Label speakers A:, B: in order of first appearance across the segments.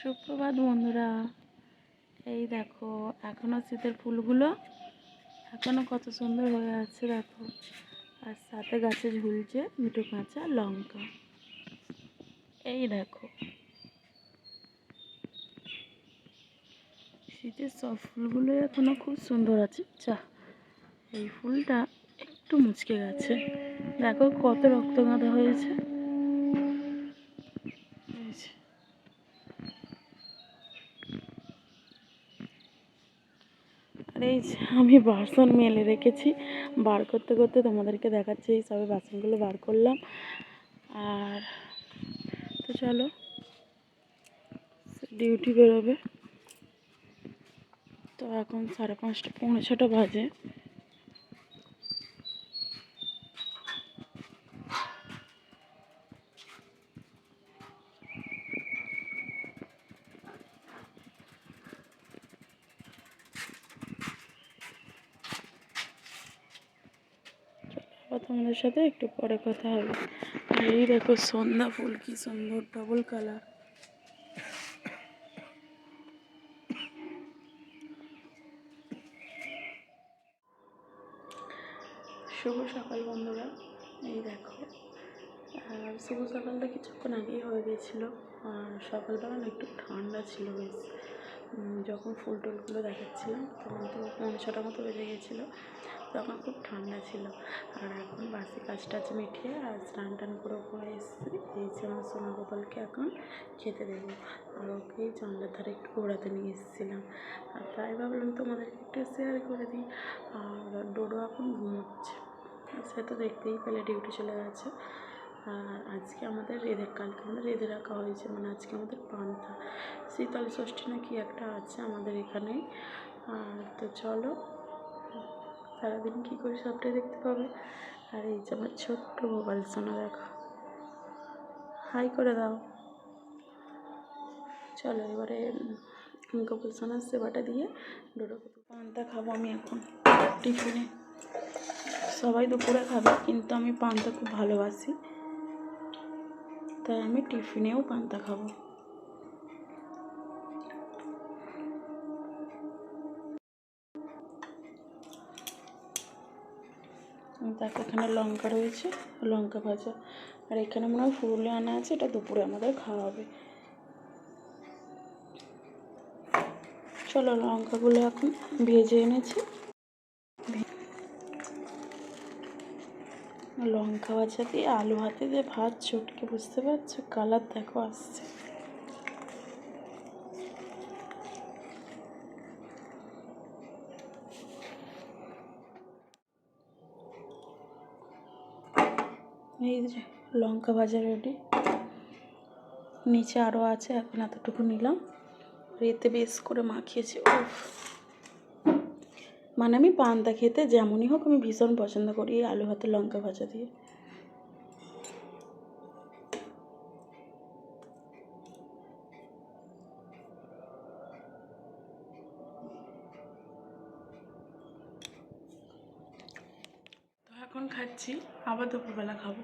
A: সুপ্রভাত বন্ধুরা। এই দেখো, এখনও শীতের ফুলগুলো এখনও কত সুন্দর হয়ে আছে, দেখো। আর সাথে গাছে ঝুলছে দুটো কাঁচা লঙ্কা। এই দেখো। শীতের সব ফুলগুলো এখনও খুব সুন্দর আছে। চা এই ফুলটা একটু মুচকে গেছে। দেখো কত রক্ত গাঁদা হয়েছে এই যে। আর যে আমি বাসন মেলে রেখেছি। বার করতে করতে তোমাদেরকে দেখাচ্ছি এই সবে বাসনগুলো বার করলাম। আর তো চলো, ডিউটি বেরোবে। তো এখন সাড়ে পাঁচটা, পৌনে ছটা বাজে আবার তোমাদের সাথে একটু পরে কথা হবে। আর এই দেখো সন্ধ্যা ফুল, কি সুন্দর ডবল কালার শুভ সকাল বন্ধুরা, এই দেখো। আর শুভ সকালটা কিছুক্ষণ আগেই হয়ে গেছিল। আর সকালবেলা একটু ঠান্ডা ছিল বেশ। যখন ফুল টুলগুলো দেখাচ্ছিলাম, তখন তো পৌনে ছটা মতো বেজে গেছিল। তখন খুব ঠান্ডা ছিল। আর এখন বাসি কাজ টাজ মিটিয়ে আর স্নান টান করে উপরে এসেছি। এই আমার সোনা গোপালকে এখন খেতে দেবো। আর ওকে জানলার ধারে একটু ঘোরাতে নিয়ে এসেছিলাম। আর তাই ভাবলাম তোমাদেরকে একটু শেয়ার করে দিই। আর ডোডো এখন ঘুমোচ্ছে। সে তো দেখতেই পেলে ডিউটি চলে গেছে। আর আজকে আমাদের রেঁধে, কালকে আমাদের রেঁধে রাখা হয়েছে। মানে আজকে আমাদের পান্তা শীতল ষষ্ঠী না কি একটা আছে আমাদের এখানে আর তো চলো সারাদিন কী করি সবটাই দেখতে পাবে? আর এই যে আমার ছোট্ট মোবাইল সোনা, দেখো। হাই করে দাও। চলো, এবারে গোপাল সোনার সেবাটা দিয়ে ডোডো পান্তা খাব আমি এখন টিফিনে। সবাই দুপুরে খাবে, কিন্তু আমি পান্তা খুব ভালোবাসি। তাই আমি টিফিনেও পান্তা খাব। দেখো, এখানে লঙ্কা রয়েছে, লঙ্কা ভাজা। আর এখানে মনে হয় ফুলে আনা আছে, এটা দুপুরে আমাদের খাওয়া হবে। চলো লঙ্কাগুলো এখন ভেজে এনেছি। লঙ্কা ভাজা দিয়ে আলু হাতে দিয়ে ভাত, চটকে, বুঝতে পারছ? কালার দেখো আসছে। এই যে লঙ্কা ভাজা রেডি নিচে আরও আছে, এখন এতটুকু নিলাম। রেতে বেশ করে মাখিয়েছি। উফ। মানে আমি পান্তা খেতে যেমনই হোক আমি ভীষণ পছন্দ করি এই আলু ভাতে লঙ্কা ভাজা দিয়ে। তো এখন খাচ্ছি, আবার দুপুরবেলা খাব।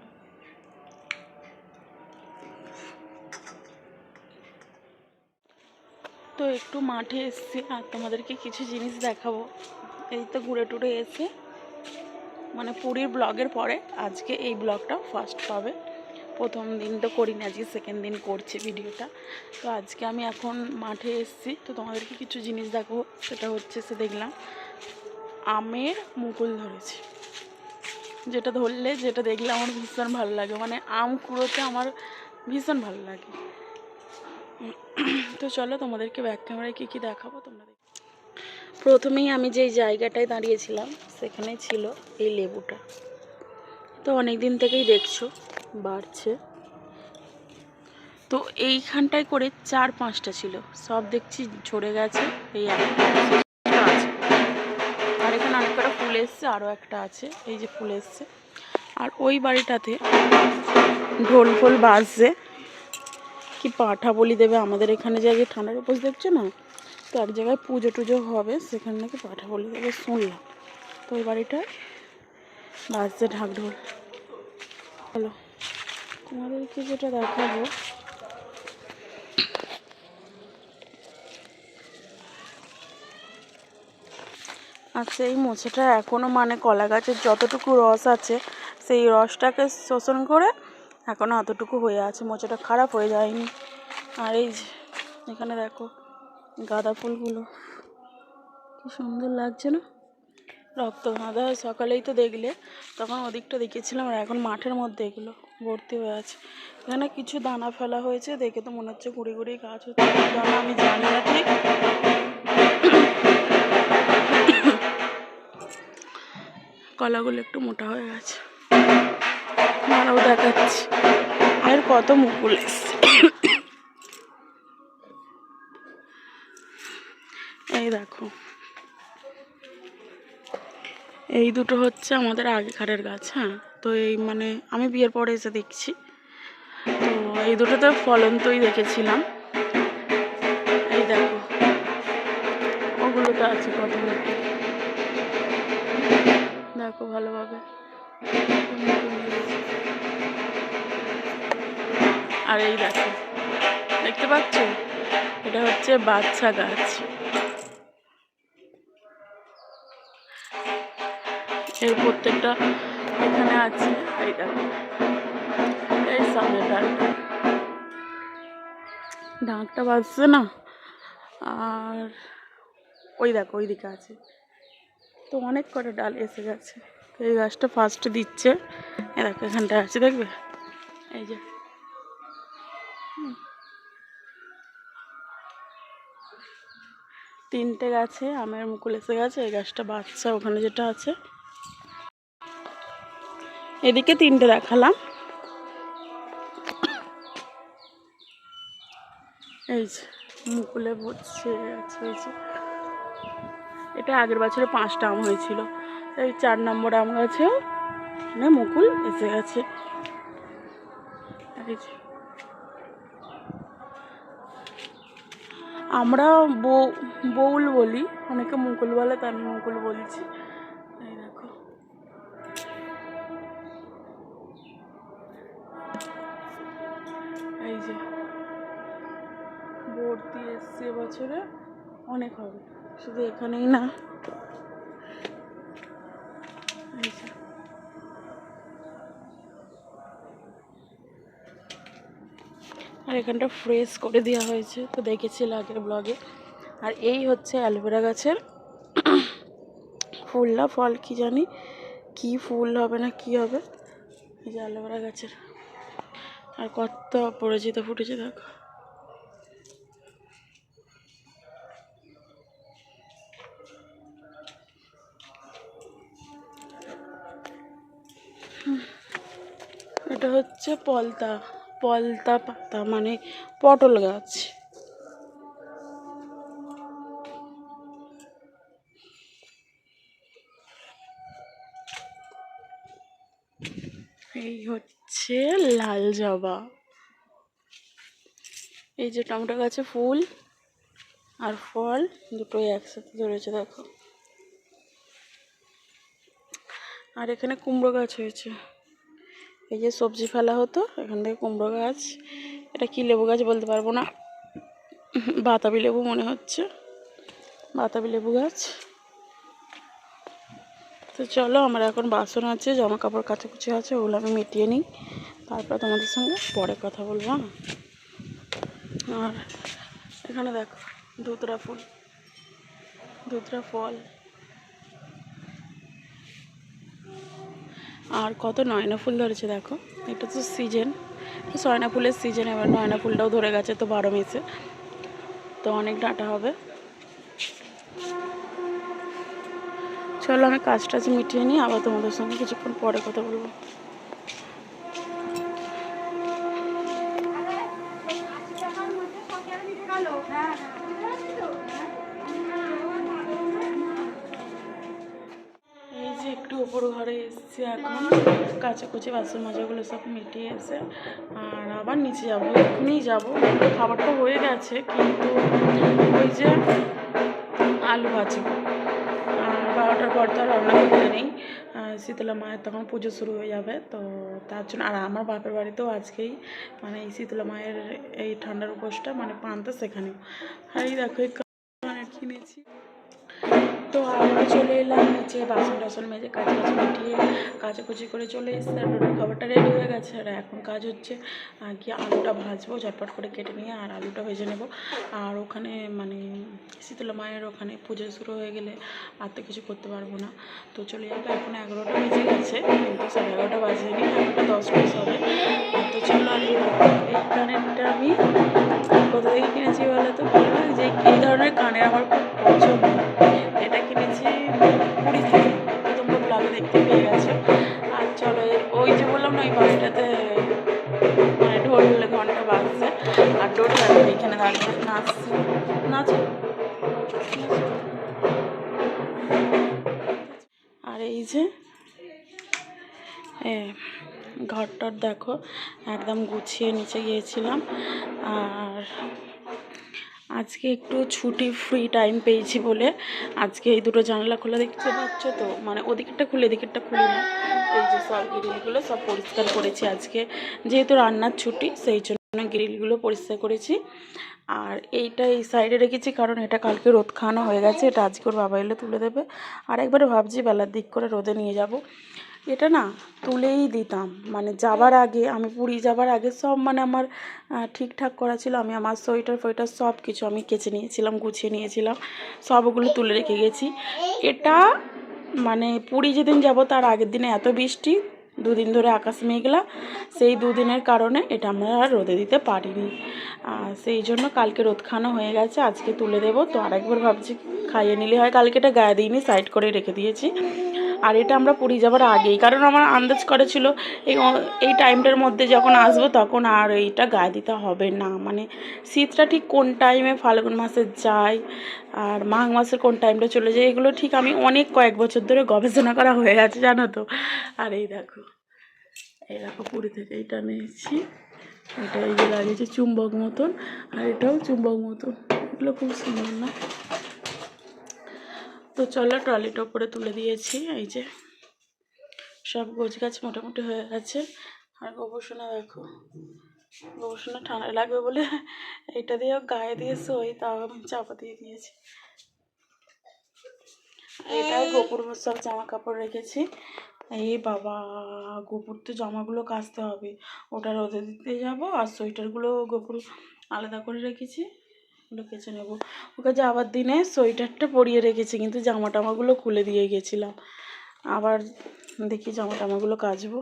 A: একটু মাঠে এসছি, আর তোমাদেরকে কিছু জিনিস দেখাবো। এই তো ঘুরে টুরে এসে মানে পুরীর ব্লগের পরে আজকে এই ব্লগটা ফার্স্ট পাবে। প্রথম দিন তো করিনি, আজকে সেকেন্ড দিন করছি ভিডিওটা। তো আজকে আমি এখন মাঠে এসেছি, তো তোমাদেরকে কিছু জিনিস দেখাবো, সেটা হচ্ছে সে দেখলাম, আমের মুকুল ধরেছে। যেটা ধরলে, যেটা দেখলে আমার ভীষণ ভালো লাগে মানে আম কুড়োতে আমার ভীষণ ভালো লাগে। তো চলো তোমাদেরকে ব্যাক ক্যামেরায় কী কী দেখাবো তোমরা প্রথমেই আমি যেই জায়গাটায় দাঁড়িয়েছিলাম সেখানে ছিল এই লেবুটা। তো অনেক দিন থেকেই দেখছ, বাড়ছে। তো এইখানটায় করে চার পাঁচটা ছিল। সব দেখছি ঝরে গেছে, এই আর এখানে আরেকটা ফুল এসছে, আরও একটা আছে, এই যে ফুল এসছে। আর ওই বাড়িটাতে ঢোল ফোল বাজছে। কি পাঠা বলি দেবে? আমাদের এখানে যে ঠান্ডার উপোস দেখছে না? তো এক জায়গায় পুজো টুজো হবে, সেখানে নাকি পাঠা বলি দেবে শুনলাম। তো ওই বাড়িটায় বাসে ঢাকঢোল। হ্যালো তোমাদেরকে যেটা দেখাবো। আচ্ছা এই মোছাটা এখনও মানে কলা গাছের যতটুকু রস আছে, সেই রসটাকে শোষণ করে এখনও অতটুকু হয়ে আছে, মোচাটা খারাপ হয়ে যায়নি। আর এই যে, এখানে দেখো গাঁদা ফুলগুলো। কি সুন্দর লাগছে না? রক্ত গাঁদা সকালেই তো দেখলে। তখন ওদিকটা দেখেছিলাম আর এখন মাঠের মধ্যে এগুলো ভর্তি হয়ে আছে। এখানে কিছু দানা ফেলা হয়েছে, দেখে তো মনে হচ্ছে কুড়ি কুড়ি গাছ হচ্ছে। দানা আমি জানি না ঠিক। কলাগুলো একটু মোটা হয়ে গেছে। আরও দেখাচ্ছি। আর কত মুকুল এসছে। এই দেখো। এই দুটো হচ্ছে আমাদের আগেকারের গাছ হ্যাঁ? তো এই মানে আমি বিয়ের পরে এসে দেখছি। তো এই দুটোতে ফলন্তই দেখেছিলাম। এই দেখো। ওগুলোতে আছে কতগুলো দেখো ভালোভাবে। আর এই দেখো, দেখতে পাচ্ছ? এটা হচ্ছে বাচ্চা গাছ। এর প্রত্যেকটা এখানে আছে, এই দেখো, এই সামনে ডালটা। ডাকটা বাজছে না? আর ওই দেখো ওই দিকে আছে। তো অনেক কটা ডাল এসে গেছে। এই গাছটা ফার্স্টে দিচ্ছে। এ দেখো, এখানটা আছে, দেখবে? এই যে। তিনটে গাছে, আমের মুকুল এসে গেছে, এই গাছটা বাচ্চা, ওখানে যেটা আছে। এদিকে তিনটে দেখালাম। এই যে, মুকুলে ভরছে এটা আগের বছরে পাঁচটা আম হয়েছিল। এই চার নম্বর আম গাছেও মানে মুকুল এসে গেছে। আমরা বউ, বউল বলি, অনেকে মুকুল বলে তার মুকুল বলছি। এই যে। ভর্তি এসছে বছরে, অনেক হবে। শুধু এখানেই না এই যে। আর এখানটা ফ্রেশ করে দেওয়া হয়েছে, তো দেখেছিল আগের ব্লগে আর এই হচ্ছে অ্যালোভেরা গাছের ফুল না ফল, কি জানি, কি ফুল হবে না কি হবে। এই যে অ্যালোভেরা গাছের। আর কত অপরাজিতা ফুটেছে, দেখো। এটা হচ্ছে পলতা। পলতা পাতা মানে পটল গাছ। এই হচ্ছে লাল জবা। এই যে টমেটো গাছে ফুল আর ফল দুটোই একসাথে ধরেছে, দেখো। আর এখানে কুমড়ো গাছ হয়েছে। এই যে সবজি ফেলা হতো, এখান থেকে কুমড়ো গাছ, এটা কি লেবু গাছ বলতে পারব না, বাতাবি লেবু মনে হচ্ছে, বাতাবি লেবু গাছ তো চলো, আমার এখন বাসন আছে জামা কাপড় কাচাকুচি আছে, ওগুলো আমি মিটিয়ে নিই, তারপর তোমাদের সঙ্গে পরে কথা বলব হ্যাঁ? আর এখানে দেখো, ধুতরা ফুল, ধুতরা ফল আর কত নয়না ফুল ধরেছে দেখো। এটা তো সিজন। সয়না ফুলের সিজন, এবার নয়না ফুলটাও ধরে গেছে তো বারো মেসে। তো অনেক ডাটা হবে। চলো আমি কাজ টাজ মিটিয়ে নিই, আবার তোমাদের সঙ্গে কিছুক্ষণ পরে কথা বলব। এখন কাচাকুচি, বাসন মাজাগুলো সব মিটিয়ে এসে আর আবার নিচে যাব এক্ষুনি যাব। খাবারটা হয়ে গেছে, কিন্তু ওই যে আলু ভাজি। বারোটার পর তো আর রান্না করতে নেই। শীতলা মায়ের তখন পুজো শুরু হয়ে যাবে, তো তার জন্য, আর আমার বাপের বাড়িতেও আজকেই মানে এই শীতলা মায়ের এই ঠান্ডার উপোসটা মানে পান্তা সেখানেও। আর এই দেখো কিনেছি। তো আমরা চলে এলাম নিচে বাসন টাসন মেজে কাজ বাজ মিটিয়ে কাচাকুচি করে চলে এসেছি। আর রোডের খাবারটা রেডি হয়ে গেছে আর এখন কাজ হচ্ছে গিয়ে আলুটা ভাজবো, ঝটপট করে কেটে নিয়ে আর আলুটা ভেজে নেব। আর ওখানে মানে শীতলা মায়ের ওখানে পুজো শুরু হয়ে গেলে আর তো কিছু করতে পারব না। তো চলে যাব এখন এগারোটা বেজে গেছে, কিন্তু সাড়ে এগারোটা বাজেনি, এগারোটা দশ বাজ হবে। আর তো চলো আর এই কানেরটা আমি কোথা থেকে কিনেছি বলো তো? বলো না, যে এই ধরনের কানের আমার খুব পছন্দ। তো তোমরা ব্লগে দেখতে পেয়ে গেছো। আর চলো ওই যে বললাম না ওই বাড়িটাতে মানে ঢোল ঘণ্টা বাজছে। আর দেখো এইখানে দাঁড়িয়ে নাচছে। নাচ। আর এই যে এ, ঘরটর দেখো একদম গুছিয়ে নিচে গিয়েছিলাম। আর আজকে একটু ছুটি ফ্রি টাইম পেয়েছি বলে আজকে এই দুটো জানলা খোলা দেখতে পাচ্ছ তো? মানে ওদিকেরটা খুলে, এদিকেরটা খুলে না। এই যে সব গ্রিলগুলো সব পরিষ্কার করেছি আজকে। যেহেতু রান্নার ছুটি, সেই জন্য গ্রিলগুলো পরিষ্কার করেছি। আর এইটা এই সাইডে রেখেছি কারণ এটা কালকে রোদ খাওয়ানো হয়ে গেছে, এটা আজকে ওর বাবা এলে তুলে দেবে। আর একবারে ভাবছি বেলার দিক করে রোদে নিয়ে যাব। এটা না তুলেই দিতাম। মানে যাবার আগে, আমি পুরী যাবার আগে সব মানে আমার ঠিকঠাক করা ছিল। আমি আমার সোয়েটার ফোয়েটার সব কিছু আমি কেচে নিয়েছিলাম, গুছিয়ে নিয়েছিলাম। সবগুলো তুলে রেখে গেছি। এটা মানে পুরী যেদিন যাব তার আগের দিনে এত বৃষ্টি, দুদিন ধরে আকাশ মেঘলা, সেই দুদিনের কারণে এটা আমরা আর রোদে দিতে পারিনি। সেই জন্য কালকে রোদ খানো হয়ে গেছে, আজকে তুলে দেবো। তো আরেকবার ভাবছি খাইয়ে নিলে হয়। কালকে এটা গায়ে দিইনি সাইড করে রেখে দিয়েছি। আর এটা আমরা পুরী যাবার আগেই। কারণ আমার আন্দাজ করেছিল এই এই টাইমটার মধ্যে যখন আসব তখন আর এইটা গায়ে দিতে হবে না। মানে শীতটা ঠিক কোন টাইমে ফাল্গুন মাসে যায়, আর মাঘ মাসের কোন টাইমটা চলে যায়, এগুলো ঠিক আমি অনেক কয়েক বছর ধরে গবেষণা করা হয়ে গেছে জানো তো। আর এই দেখো এই দেখো পুরী থেকে এইটা নিয়েছি। এটা এই যে লাগিয়েছে চুম্বক মতন, আর এটাও চুম্বক মতন। এগুলো খুব সুন্দর না? তো চলো ট্রলিটা উপরে তুলে দিয়েছি, এই যে সব গোছ গাছ মোটামুটি হয়ে গেছে। আর গোবরসোনা দেখো, গোবরসোনা ঠান্ডা লাগবে বলে এটা দিয়েও গায়ে দিয়ে শোই তাও আমি চাপা দিয়ে দিয়েছি। এটাই গোপুর সব জামা কাপড় রেখেছি। এই বাবা, গোপুর তো জামাগুলো কাচতে হবে। ওটা রোদে দিতে যাব, আর সোয়েটারগুলো গোপুর আলাদা করে রেখেছি। ওগুলো কেচে নেব। ওকে যাওয়ার দিনে সোয়েটারটা পরিয়ে রেখেছি, কিন্তু জামা টামাগুলো খুলে দিয়ে গেছিলাম। আবার দেখি জামা টামাগুলো কাচবো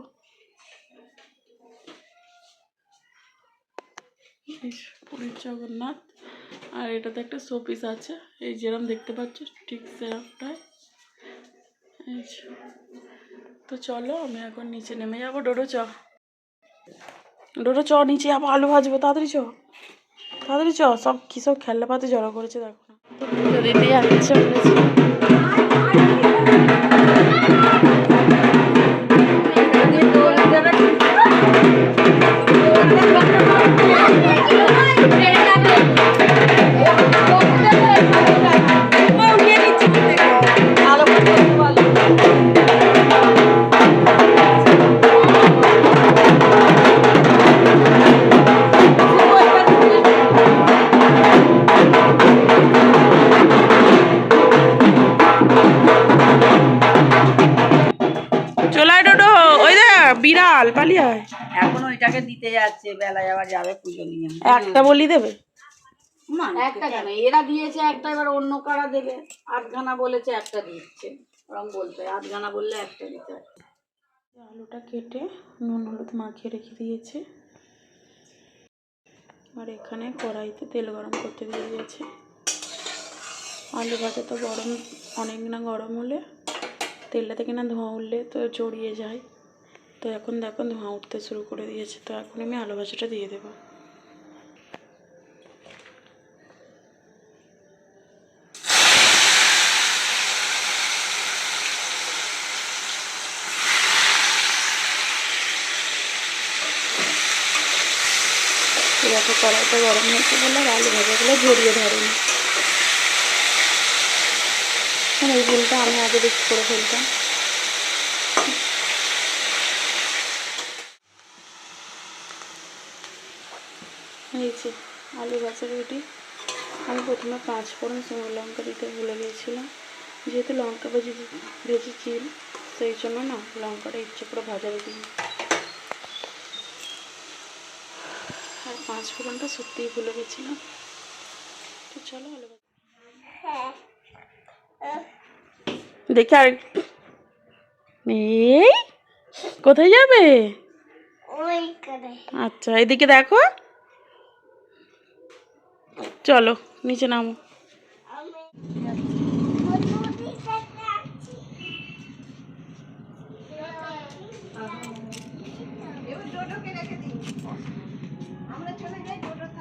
A: পুরীর জগন্নাথ। আর এটাতে একটা শোপিস আছে, এই যেরম দেখতে পাচ্ছ, ঠিক সেরকমটাই এই যে। তো চলো আমি এখন নিচে নেমে যাব। ডোডো চ। ডোডো চ, নিচে যাব আলু ভাজবো, তাড়াতাড়ি চ। তাড়াতাড়ি চ সব কি সব খেলনাপাতি জড়ো করেছে দেখো না। পুজো চলাই একটা বলি দেবে?
B: একটা কেন? এরা দিয়েছে একটা এবার অন্য কারা দেবে? আধখানা বলেছে একটা দিচ্ছে। ওরকম বলতে আধখানা বললে একটা দিতে হয়।
A: আলুটা কেটে নুন হলুদ মাখিয়ে রেখে দিয়েছি। আর এখানে কড়াইতে তেল গরম করতে দিয়ে দিয়েছি। আলু ভাজা তো গরম অনেক না গরম হলে তেলটা থেকে না ধোঁয়া উঠলে তো জড়িয়ে যায়। তো এখন দেখো ধোঁয়া উঠতে শুরু করে দিয়েছে। তো এখন আমি আলু ভাজাটা দিয়ে দেবো। দেখো কড়াইটা গরম হয়েছে বলে আর আলু ভাজাগুলো জড়িয়ে ধরেনি এই ভুলটা আমি আগে বেশি করে ফেলতাম। যে আলু ভাজা রুটি আমি প্রথমে পাঁচ ফোড়ন শুকনো লঙ্কা দিতে ভুলে গিয়েছিলাম যেহেতু লঙ্কা ভেজে ভেজেছি সেই জন্য না লঙ্কাটা ইচ্ছে করে ভাজা ভেজে আর পাঁচ ফোড়নটা সত্যিই ভুলে গেছিলাম তো চলো ভাজা। দেখি আর এই কোথায় যাবে? আচ্ছা এদিকে দেখো। চলো নিচে নামো।
B: আর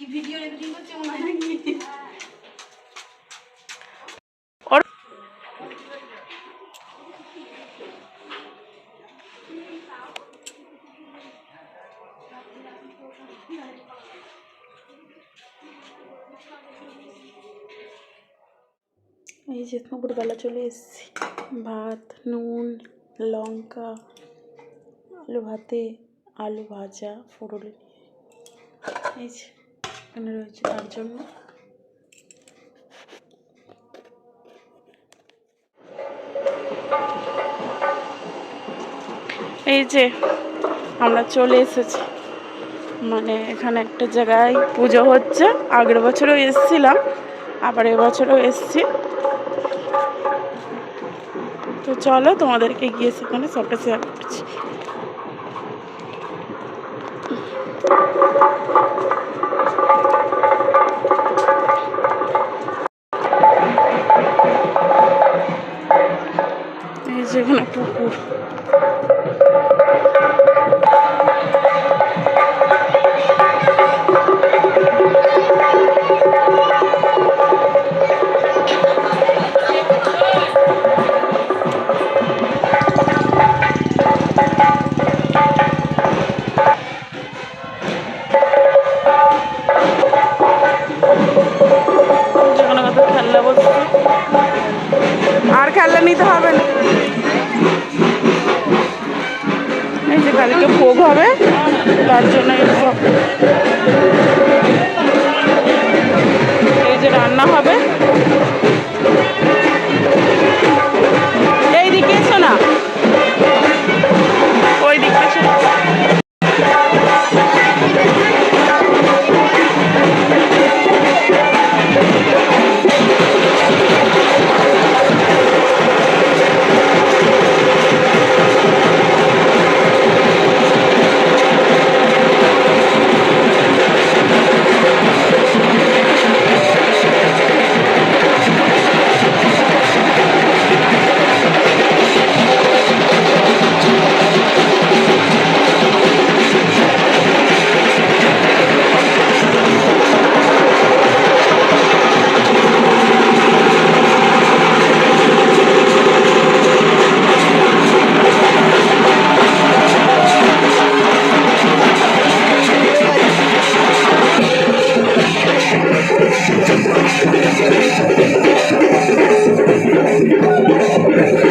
B: কি ভিডিও এডিটিং করছে মনে হয় নাকি?
A: এই যে দুপুরবেলা চলে এসেছি। ভাত নুন লঙ্কা আলু ভাতে আলু ভাজা ফোড়ন। এই যে। এখানে রয়েছে তার জন্য। এই যে আমরা চলে এসেছি। মানে এখানে একটা জায়গায় পুজো হচ্ছে। আগের বছরও এসেছিলাম, আবার এবছরও এসেছি। তো চলো তোমাদেরকে গিয়ে সেখানে সবটা শেয়ার করছি এখানে
C: পুকুর। Thank you.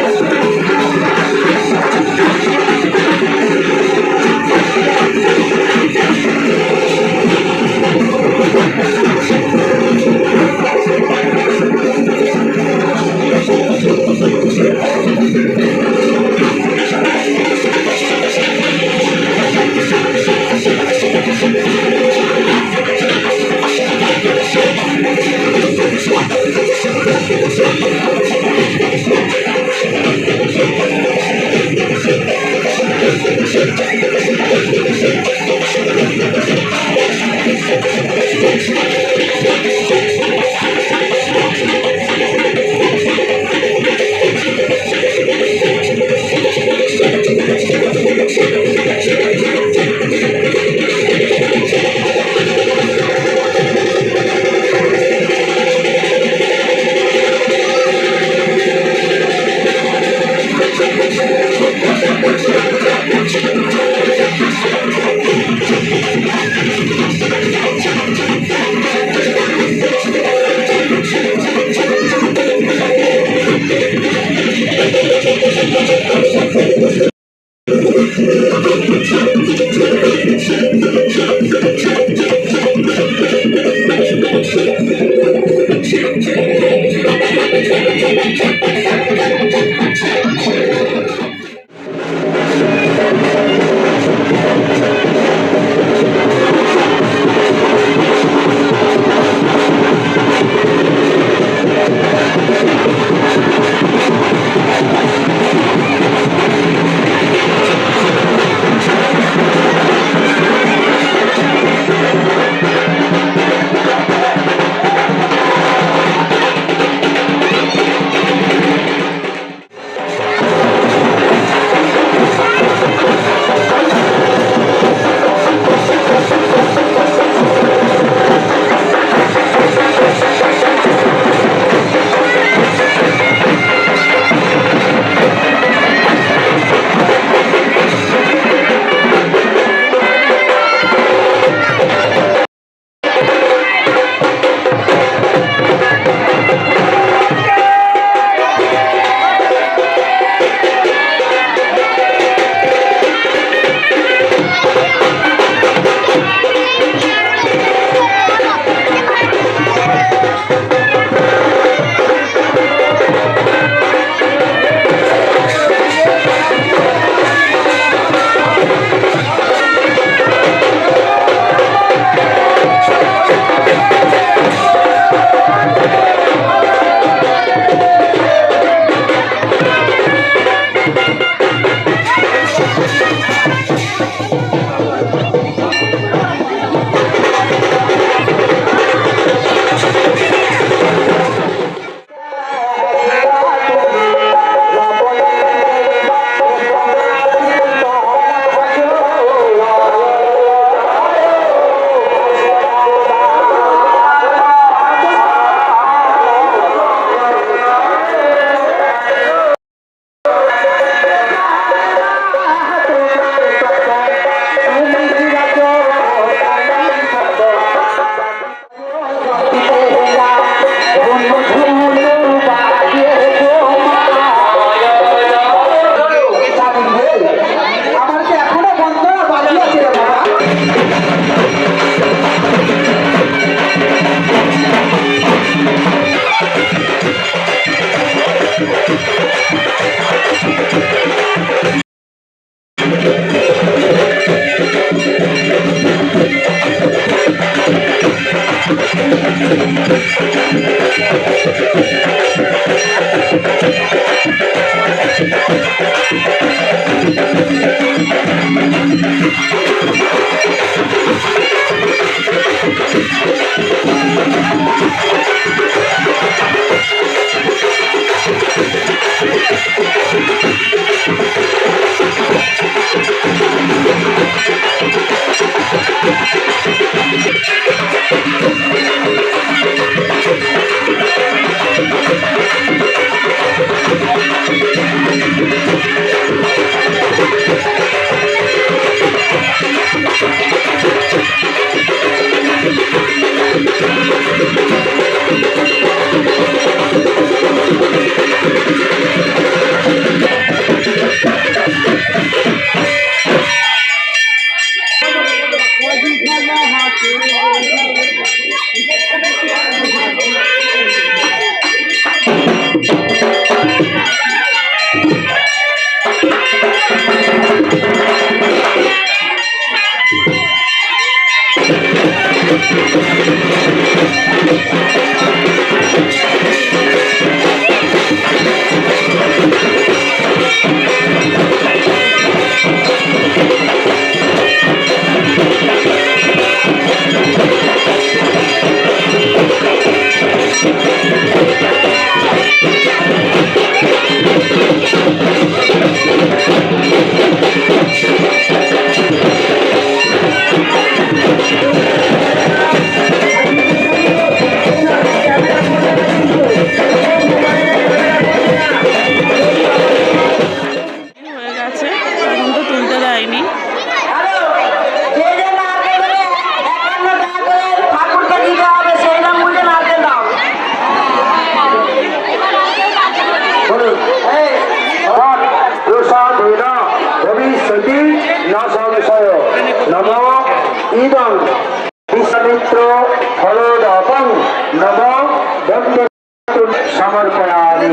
C: সমর্পয়ামি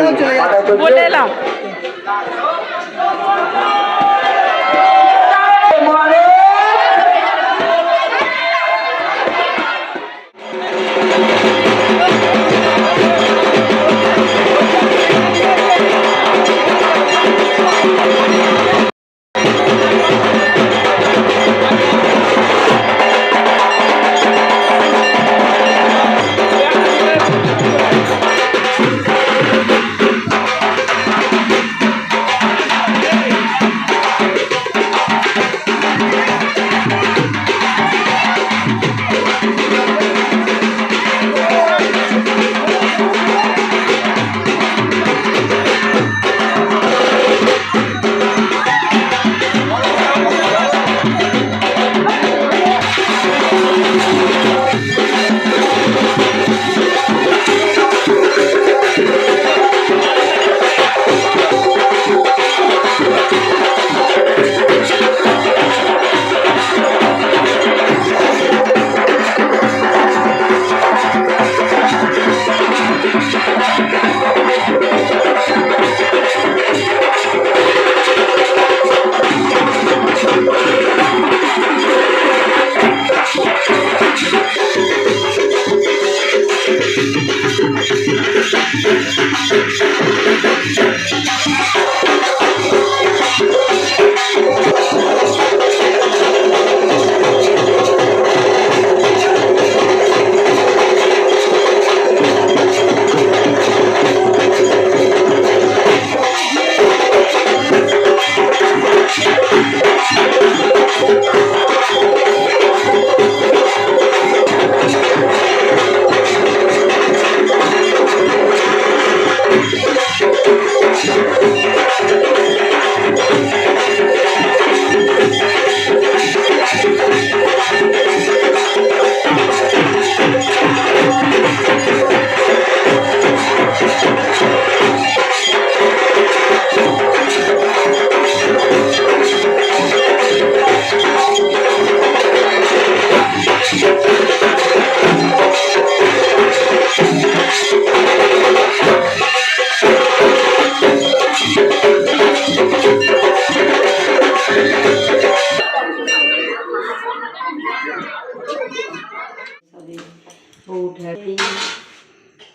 D: এলাম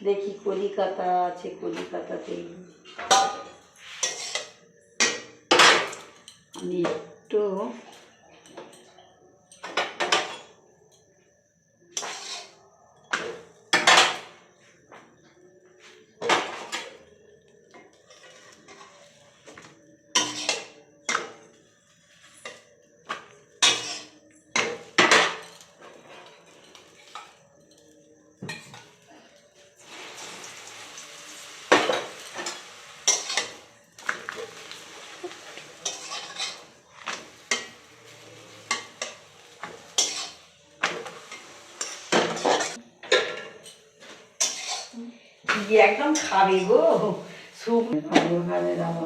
E: দেখি কলিকাতা আছে কলিকাতাতেই। আমি একটু একদম খাবে গো। সুপ ভালো খাবে দাও